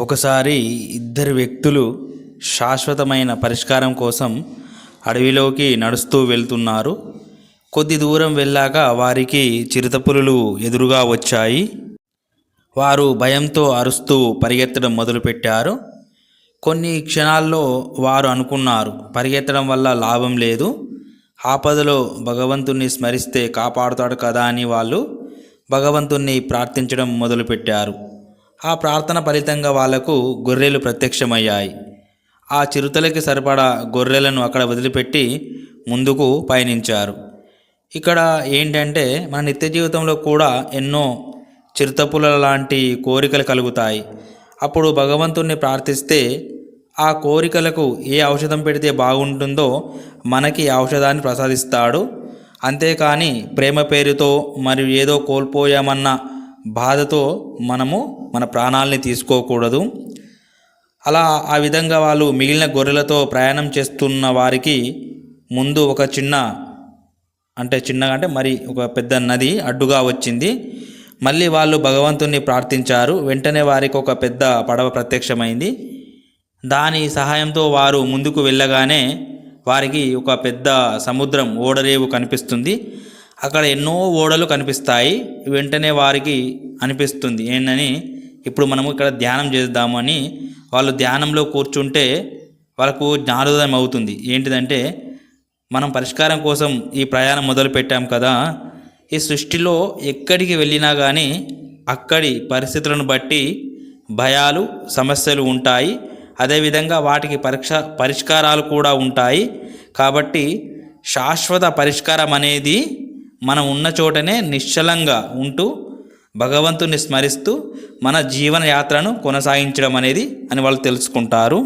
ఒకసారి ఇద్దరు వ్యక్తులు శాశ్వతమైన పరిష్కారం కోసం అడవిలోకి నడుస్తూ వెళ్తున్నారు. కొద్ది దూరం వెళ్ళాక వారికి చిరుతపులులు ఎదురుగా వచ్చాయి. వారు భయంతో అరుస్తూ పరిగెత్తడం మొదలుపెట్టారు. కొన్ని క్షణాల్లో వారు అనుకున్నారు పరిగెత్తడం వల్ల లాభం లేదు. ఆపదలో భగవంతుణ్ణి స్మరిస్తే కాపాడుతాడు కదా అని వాళ్ళు భగవంతుణ్ణి ప్రార్థించడం మొదలుపెట్టారు. ఆ ప్రార్థన ఫలితంగా వాళ్ళకు గొర్రెలు ప్రత్యక్షమయ్యాయి. ఆ చిరుతలకి సరిపడా గొర్రెలను అక్కడ వదిలిపెట్టి ముందుకు పయనించారు. ఇక్కడ ఏంటంటే మన నిత్య జీవితంలో కూడా ఎన్నో చిరుతపుల లాంటి కోరికలు కలుగుతాయి. అప్పుడు భగవంతుణ్ణి ప్రార్థిస్తే ఆ కోరికలకు ఏ ఔషధం పెడితే బాగుంటుందో మనకి ఔషధాన్ని ప్రసాదిస్తాడు. అంతేకాని ప్రేమ పేరుతో మరియు ఏదో కోల్పోయామన్న బాధతో మనము మన ప్రాణాలని తీసుకోకూడదు. అలా ఆ విధంగా వాళ్ళు మిగిలిన గొర్రెలతో ప్రయాణం చేస్తున్న వారికి ముందు ఒక చిన్న అంటే చిన్నగా అంటే మరి ఒక పెద్ద నది అడ్డుగా వచ్చింది. మళ్ళీ వాళ్ళు భగవంతుణ్ణి ప్రార్థించారు. వెంటనే వారికి ఒక పెద్ద పడవ ప్రత్యక్షమైంది. దాని సహాయంతో వారు ముందుకు వెళ్ళగానే వారికి ఒక పెద్ద సముద్రం ఓడరేవు కనిపిస్తుంది. అక్కడ ఎన్నో ఓడలు కనిపిస్తాయి. వెంటనే వారికి అనిపిస్తుంది. ఏంటని ఇప్పుడు మనము ఇక్కడ ధ్యానం చేద్దామని వాళ్ళు ధ్యానంలో కూర్చుంటే వాళ్ళకు జ్ఞానోదయం అవుతుంది. ఏంటిదంటే మనం పరిష్కారం కోసం ఈ ప్రయాణం మొదలు పెట్టాం కదా. ఈ సృష్టిలో ఎక్కడికి వెళ్ళినా కానీ అక్కడి పరిస్థితులను బట్టి భయాలు సమస్యలు ఉంటాయి. అదేవిధంగా వాటికి పరీక్ష పరిష్కారాలు కూడా ఉంటాయి. కాబట్టి శాశ్వత పరిష్కారం అనేది మనం ఉన్న చోటనే నిశ్చలంగా ఉంటూ భగవంతుని స్మరిస్తూ మన జీవన యాత్రను కొనసాగించడం అనేది అని వాళ్ళు తెలుసుకుంటారు.